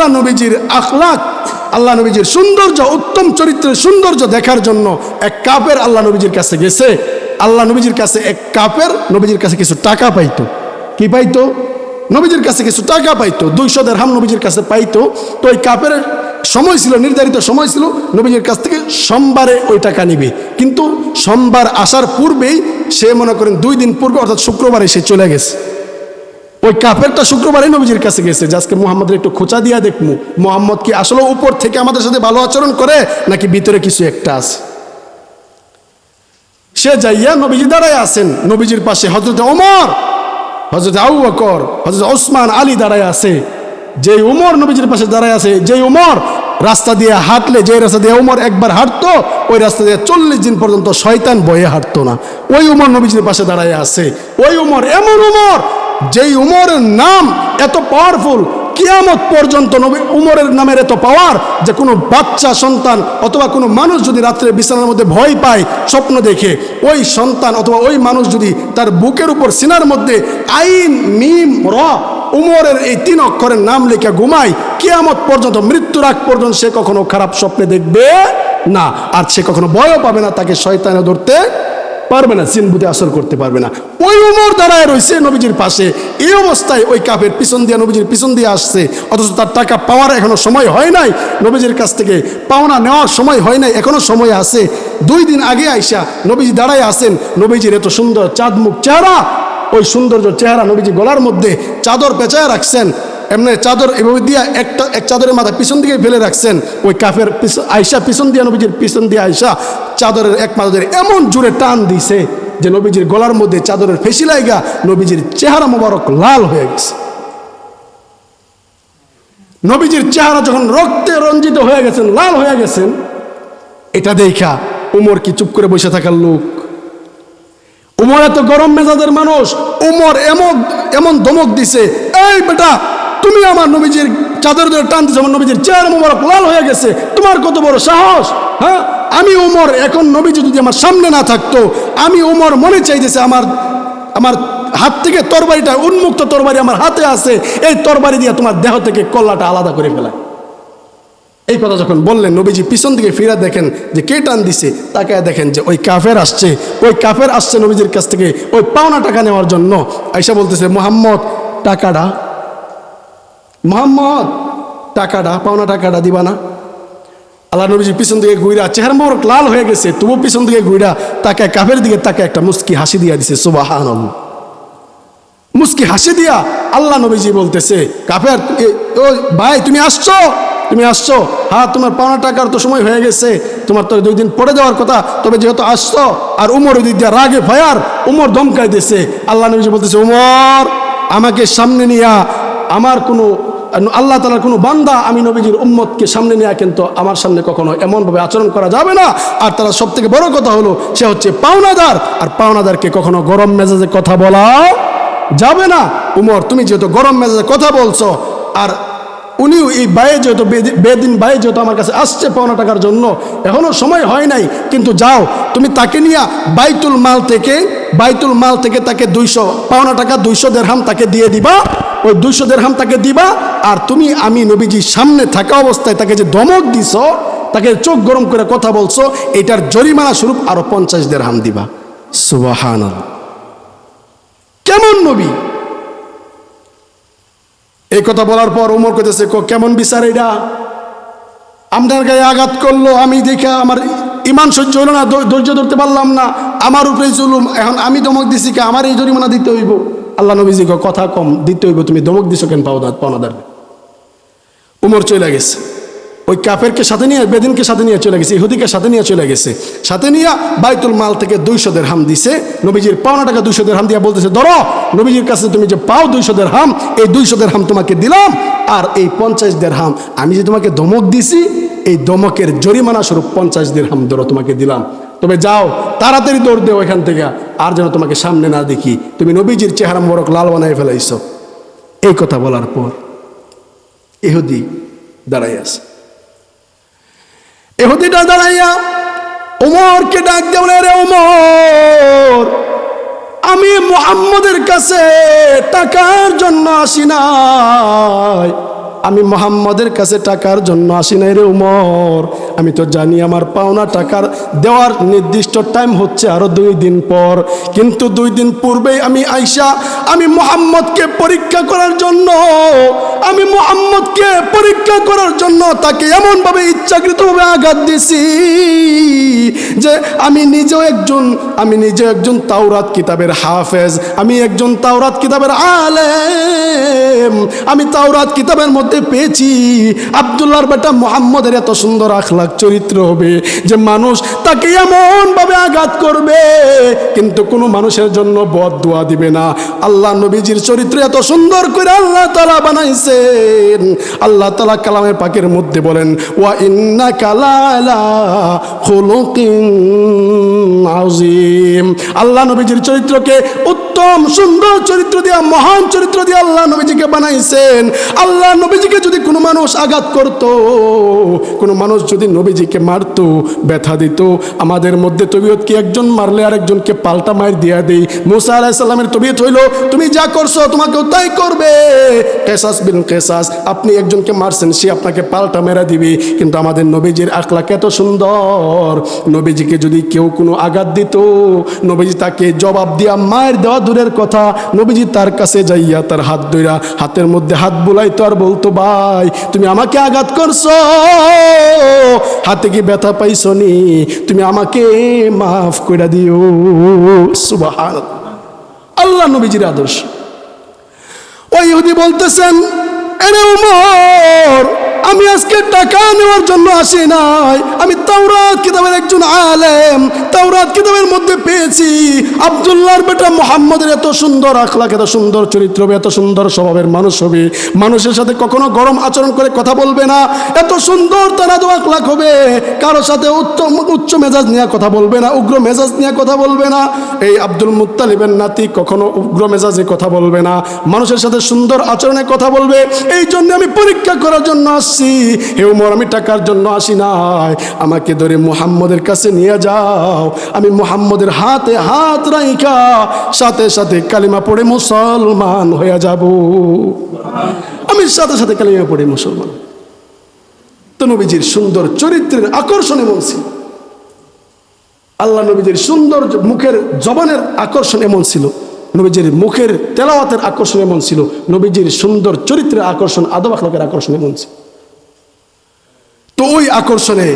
আল্লাহ নবীজির আখলাক, আল্লাহ নবীজির সৌন্দর্য, উত্তম চরিত্রের সৌন্দর্য দেখার জন্য এক কাপের আল্লাহ নবীজির কাছে গেছে। আল্লাহ নবীজির কাছে এক কাপের নবীজির কাছে কিছু টাকা পাইতো। কি পাইতো? নবীজির কাছে কিছু টাকা পাইতো, দুইশো দেড়হাম নবীজির কাছে পাইতো। তো ওই কাপের সময় ছিল, নির্ধারিত সময় ছিল, নবীজির কাছ থেকে সোমবারে ওই টাকা নিবে। কিন্তু সোমবার আসার পূর্বেই সে মনে করেন দুই দিন পূর্বে, অর্থাৎ শুক্রবারে সে চলে গেছে। ওই কাফেরটা শুক্রবারে নবীজির কাছে গেছে যে আজকে মোহাম্মদের একটু খোঁচা দিয়া দেখমু। মোহাম্মদ কি আসলে উপর থেকে আমাদের সাথে ভালো আচরণ করে, নাকি ভিতরে কিছু একটা আছে? সে যাইয়া নবীজি দাঁড়ায় আছেন। নবীজির পাশে হজরত ওমর হজরত আউ বকর হজরত ওসমান আলী দাঁড়ায় আছে। যে উমর নবীজির পাশে দাঁড়ায় আছে যে উমর রাস্তা দিয়ে হাঁটলে যে রাস্তা দিয়ে উমর একবার হাঁটতো, ওই রাস্তা দিয়ে চল্লিশ দিন পর্যন্ত শয়তান বয়ে হাঁটতো না। ওই উমর নবীজির পাশে দাঁড়ায় আছে। ওই উমর এমন উমর যেই উমরের নাম এত পাওয়ারফুল কিয়ামত পর্যন্ত নবী উমরের নামের এত পাওয়ার যে কোনো বাচ্চা, সন্তান অথবা কোনো মানুষ যদি রাত্রে বিছানার মধ্যে ভয় পায়, স্বপ্ন দেখে, ওই সন্তান অথবা ওই মানুষ যদি তার বুকের উপর সিনার মধ্যে আইন, মিম, র, উমরের এই তিন অক্ষরের নাম লেখা ঘুমায়, কিয়ামত পর্যন্ত, মৃত্যুর আগ পর্যন্ত সে কখনো খারাপ স্বপ্নে দেখবে না। আর সে কখনো ভয়ও পাবে না তাকে শয়তানে ধরতে পারবে না চিনবুতে আসর করতে পারবে না। ওই উমর দাঁড়ায় রয়েছে নবীজির পাশে। এই অবস্থায় ওই কাপের পিছন দিয়ে, নবীজির পিছন দিয়ে আসছে। অথচ তার টাকা পাওয়ার এখনও সময় হয় নাই। নবীজির কাছ থেকে পাওনা নেওয়ার সময় হয় নাই, এখনও সময় আছে। দুই দিন আগে আইসা নবীজি দাঁড়ায় আসেন নবীজির এত সুন্দর চাঁদমুখ চেহারা, ওই সৌন্দর্য চেহারা নবীজি গলার মধ্যে চাদর পেঁচায় রাখছেন। এমনি চাদর এভাবে দিয়া একটা, এক চাদরের মাথা পিছন দিকে ফেলে রাখছেন, ওই কাফের আয়সা পিছন দিয়া, নবীজির পিছন দিয়ে আয়সা চাদরের এক মাথা ধরে এমন জোরে টান দিছে যে নবীজির গলার মধ্যে চাদরের ফেসি লাইগা নবীজির চেহারা মোবারক লাল হয়ে গেছে। নবীজির চেহারা যখন রক্তে রঞ্জিত হয়ে গেছেন, লাল হয়ে গেছেন, এটা দেখা উমর কি চুপ করে বসে থাকার লোক। উমর এত গরম মেজাজের মানুষ, উমর এমন এমন ধমক দিছে, এই বেটা তুমি আমার নবীজির চাদর ধরে টান দিছো আমার নবীজির চেয়ার মোবারক লাল হয়ে গেছে, তোমার কত বড় সাহস? হ্যাঁ? আমি উমর, এখন নবীজি যদি আমার সামনে না থাকতো, আমি উমর মনে চাইতেছে আমার আমার হাত থেকে তরবারিটা, উন্মুক্ত তরবারি আমার হাতে আছে, এই তরবারি দিয়ে তোমার দেহ থেকে কল্লাটা আলাদা করে ফেলায়। এই কথা যখন বললেন, নবীজি পিছন দিকে ফিরে দেখেন যে কে টান দিছে তাকে দেখেন যে ওই কাফের আসছে। ওই কাফের আসছে নবীজির কাছ থেকে ওই পাওনা টাকা নেওয়ার জন্য। আইসা বলতেছে, মোহাম্মদ, টাকাটা মোহাম্মদ টাকাটা, পাওনা টাকাটা দিবা না। আল্লাহ নবীজি পিছন দিকে ঘুইরা চেহারা মোরক লাল হয়ে গেছে তবু পিছন দিকে ঘুইরা তাকে কাফের দিকে তাকে একটা মুস্কি হাসি দিয়া দিছে সুবাহান মুস্কি হাসি দিয়া আল্লাহ নবীজি বলতেছে, কাফের ও ভাই, তুমি আসছো? তুমি আসছো? হ্যাঁ তোমার পাওনা টাকার তো সময় হয়ে গেছে, তোমার তো দুই দিন পরে যাওয়ার কথা, তবে যেহেতু আসছো, আর উমর ওই দিয়ে রাগে ফায়ার উমর ধমকাই দিছে। আল্লাহ নবীজি বলতেছে, উমর, আমাকে সামনে নিয়া, আমার কোনো আল্লাহ তালার কোনো বান্দা আমি নবীজির উম্মতকে সামনে নেওয়া কিন্তু আমার সামনে কখনো এমনভাবে আচরণ করা যাবে না। আর তারা সব থেকে বড় কথা হলো, সে হচ্ছে পাওনাদার। আর পাওনাদারকে কখনো গরম মেজাজে কথা বলা যাবে না। উমর, তুমি যেহেতু গরম মেজাজে কথা বলছো, আর উনিও এই বায়ে যেহেতু বেদি- বেদিন বায়ে যেহেতু আমার কাছে আসছে পাওনা টাকার জন্য এখনও সময় হয় নাই। কিন্তু যাও, তুমি তাকে নিয়ে বাইতুল মাল থেকে, বাইতুল মাল থেকে তাকে দুইশো, পাওনা টাকা দুইশো দেড়হাম তাকে দিয়ে দিবা। ওই দুইশো দেড়হাম তাকে দিবা আর তুমি, আমি নবীজির সামনে থাকা অবস্থায় তাকে যে দমক দিছ, তাকে চোখ গরম করে কথা বলছো, এটার জরিমানা স্বরূপ আরও পঞ্চাশ দেড়হাম দিবা। সুবাহান কেমন নবী? এই কথা বলার পর উমর কইতেছে, "ক- কেমন বিচার এটা আপনার গায়ে আঘাত করল, আমি দেখে আমার ইমান সহ্য হলো না, ধৈর্য ধরতে পারলাম না, আমার উপরে জুলুম, এখন আমি দমক দিছি কে, আমার এই জরিমানা দিতে হইব? আল্লাহ নবীজি কথা কম, দিতে হইব, তুমি দমক দিছো কেন, পাওনা পাওনাদার উমর চলে গেছে। ওই কাফেরকে সাথে নিয়ে, বেদিনকে সাথে নিয়ে চলে গেছে, ইহুদিকে সাথে নিয়ে চলে গেছে। সাথে নিয়ে বাইতুল মাল থেকে দুইশো দের হাম দিছে, নবীজির পাওনা টাকা দুইশো দের হাম দিয়া বলতেছে, ধরো, নবীজির কাছে তুমি যে পাও দুইশো দের হাম এই দুইশো দের হাম তোমাকে দিলাম, আর এই পঞ্চাশ দের হাম আমি যে তোমাকে ধমক দিছি, এই দমকের জরিমানা স্বরূপ পঞ্চাশ দের হাম ধরো তোমাকে দিলাম। তবে যাও, তাড়াতাড়ি দৌড় দেও এখান থেকে, আর যেন তোমাকে সামনে না দেখি। তুমি নবীজির চেহারা মোরক লাল বানায় ফেলাইছো। এই কথা বলার পর ইহুদি দাঁড়াই আছে। এহুদিটা দাঁড়াইয়া ওমরকে ডাক দেওয়া রে ওমর, আমি মোহাম্মদের কাছে টাকার জন্য আসি নাই। আমি মোহাম্মদের কাছে টাকার জন্য আসি নাই রে উমর আমি তো জানি আমার পাওনা টাকার দেওয়ার নির্দিষ্ট টাইম হচ্ছে আরও দুই দিন পর। কিন্তু দুই দিন পূর্বেই আমি আইসা আমি মোহাম্মদকে পরীক্ষা করার জন্য মোহাম্মদকে পরীক্ষা করার জন্য তাকে এমনভাবে ইচ্ছাকৃতভাবে আঘাত দিছি যে আমি নিজেও একজন, আমি নিজে একজন তাওরাত কিতাবের হাফেজ, আমি একজন তাওরাত কিতাবের আলেম, আমি তাওরাত কিতাবের মধ্যে পেয়েছি। আবদুল্লাহর বেটা মোহাম্মদের এত সুন্দর আখলাক চরিত্র হবে যে মানুষ তাকে এমনভাবে আঘাত করবে, কিন্তু কোনো মানুষের জন্য বদ দোয়া দিবে না। আল্লাহ নবীজির চরিত্র এত সুন্দর করে আল্লাহ তালা বানাইছেন। আল্লাহ তালা কালামের পাকের মধ্যে বলেন ওয়া ইন্না খুলুকিন আজিম আল্লাহ নবীজির চরিত্রকে উত্তম সুন্দর চরিত্র দিয়া, মহান চরিত্র দিয়ে আল্লাহ নবীজিকে বানাইছেন। আল্লাহ নবীজিকে যদি কোনো মানুষ আঘাত করত, কোনো মানুষ যদি নবীজিকে মারত, ব্যথা দিত, আমাদের মধ্যে তবিয়ত কি একজন মারলে আরেকজনকে পাল্টা মার দিয়া দেই? মুসা আলাহিসাল্লামের তবিয়ত হইল, তুমি যা করছ তোমাকেও তাই করবে। কেসাস বিন কেসাস আপনি একজনকে মারছেন, সে আপনাকে পাল্টা মেরা দিবে। কিন্তু আমাদের নবীজির আখলাক এত সুন্দর, নবীজিকে যদি কেউ কোনো আঘাত দিত, নবীজি তাকে জবাব দিয়া মায়ের দেওয়া দূরের কথা নবীজি তার কাছে যাইয়া তার হাত ধইরা হাতের মধ্যে হাত বুলাইতো আর বলতো, ভাই, তুমি আমাকে আঘাত করছ। হাতে কি ব্যথা পাইছো নি তুমি আমাকে মাফ করে দিও। সুবাহান আল্লাহ নবীজির আদর্শ। ওই ইহুদি বলতেছেন, এরে উমর আমি আজকে টাকা নেওয়ার জন্য আসি নাই। আমি তাওরাত কিতাবের একজন আলেম। তাওরাত কিতাবের মধ্যে পেয়েছি। আব্দুল্লাহর বেটা মোহাম্মদের এত সুন্দর আখলাক, এত সুন্দর চরিত্র হবে, এত সুন্দর স্বভাবের মানুষ হবে। মানুষের সাথে কখনো গরম আচরণ করে কথা বলবে না। এত সুন্দর তারা তো আখলাক হবে। কারোর সাথে উত্তম, উচ্চ মেজাজ নিয়ে কথা বলবে না, উগ্র মেজাজ নিয়ে কথা বলবে না। এই আব্দুল মুত্তালিবের নাতি কখনো উগ্র মেজাজে কথা বলবে না। মানুষের সাথে সুন্দর আচরণে কথা বলবে। এই জন্য আমি পরীক্ষা করার জন্য আসছি। হে উমর আমি টাকার জন্য আসি নাই। আমাকে ধরে মুহাম্মদের কাছে নিয়ে যাও। আমি মুহাম্মদের হাতে হাত রাইখা, সাথে সাথে কালিমা পড়ে মুসলমান হয়ে যাব। আমি সাথে সাথে কালিমা পড়ে মুসলমান। তো নবীজির সুন্দর চরিত্রের আকর্ষণ ছিল আল্লাহ নবীজির সুন্দর মুখের জবানের আকর্ষণ এমন ছিল নবীজির মুখের তেলাওয়াতের আকর্ষণ এমন ছিল নবীজির সুন্দর চরিত্রের আকর্ষণ আদব আকর্ষণ এমন ছিল তো ওই আকর্ষণে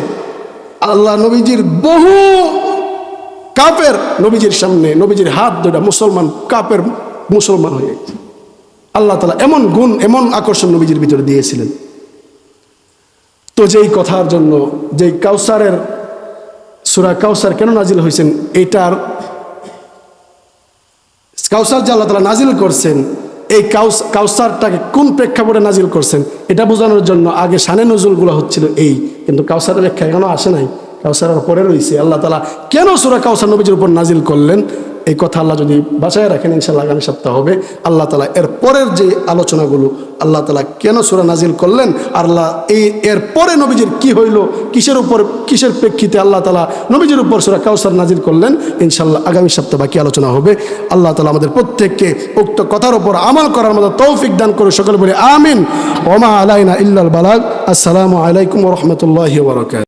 আল্লাহ নবীজির বহু কাপের নবীজির সামনে, নবীজির হাত দুটা মুসলমান কাপের মুসলমান হয়ে গেছে। আল্লাহ তালা এমন গুণ, এমন আকর্ষণ নবীজির ভিতরে দিয়েছিলেন। তো যেই কথার জন্য, যেই কাউসারের সুরা কাউসার কেন নাজিল হয়েছেন, এটার কাউসার যে আল্লাহ তালা নাজিল করছেন এই কাউস, কাউসারটাকে কোন প্রেক্ষাপটে নাজিল করছেন, এটা বোঝানোর জন্য আগে সানে নজরুলগুলো হচ্ছিল এই। কিন্তু কাউসারের ব্যাখ্যা এখনও আসে নাই। কাউসারের পরে রয়েছে। আল্লাহ তালা কেন সুরা কাউসার নবীজির উপর নাজিল করলেন? এই কথা আল্লাহ যদি বাঁচায় রাখেন ইনশাল্লাহ আগামী সপ্তাহ হবে। আল্লাহ তালা এর পরের যে আলোচনাগুলো আল্লাহ তালা কেন সুরা নাজিল করলেন, আর আল্লাহ এই এর পরে নবীজির কি হইল, কিসের উপর, কিসের প্রেক্ষিতে আল্লাহ তালা নবীজির উপর সুরা কাউসার নাজিল করলেন ইনশাল্লাহ আগামী সপ্তাহ বাকি আলোচনা হবে। আল্লাহ তালা আমাদের প্রত্যেককে উক্ত কথার উপর আমল করার মতো তৌফিক দান করে সকলে বলে আমিন। ওমা আলাইনা ইল্লাল বালাগ। আসসালামু আলাইকুম রহমতুল্লাহ বরকাত